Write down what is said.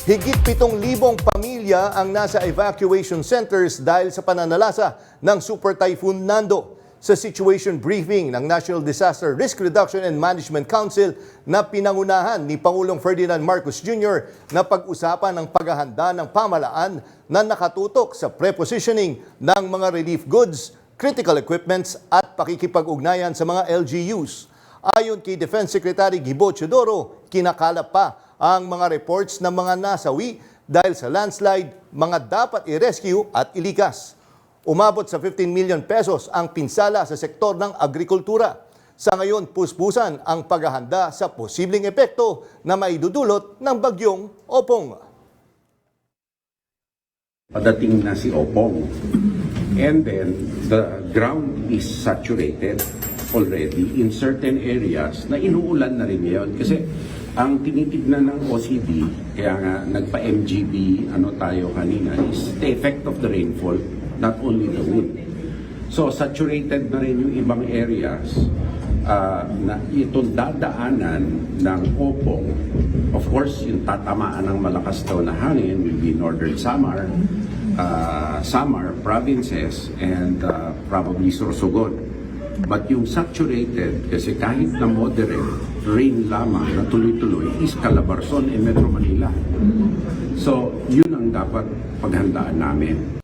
Higit 7,000 pamilya ang nasa evacuation centers dahil sa pananalasa ng Super Typhoon Nando. Sa situation briefing ng National Disaster Risk Reduction and Management Council na pinangunahan ni Pangulong Ferdinand Marcos Jr. na pag-usapan ng paghahanda ng pamalaan na nakatutok sa prepositioning ng mga relief goods, critical equipments at pakikipag-ugnayan sa mga LGUs. Ayon kay Defense Secretary Gibo Chodoro, kinakalap pa ang mga reports ng mga nasawi dahil sa landslide, mga dapat i-rescue at ilikas. Umabot sa 15 million pesos ang pinsala sa sektor ng agrikultura. Sa ngayon, puspusan ang paghahanda sa posibleng epekto na maidudulot ng bagyong Opong. Padating na si Opong. And then, the ground is saturated already in certain areas na inuulan na rin ngayon. Kasi ang tinitignan ng OCD, kaya nga nagpa-MGB, ano tayo kanina, is the effect of the rainfall, not only the wind. So, saturated na rin yung ibang areas ah, na itong dadaanan ng Opong. Of course, yung tatamaan ng malakas daw na hangin will be Northern Samar, uh, Samar provinces, and uh, probably Sorsogon. But yung saturated, kasi kahit na moderate rain lamang na tuloy-tuloy is Calabarzon and Metro Manila. So, yun ang dapat paghandaan namin.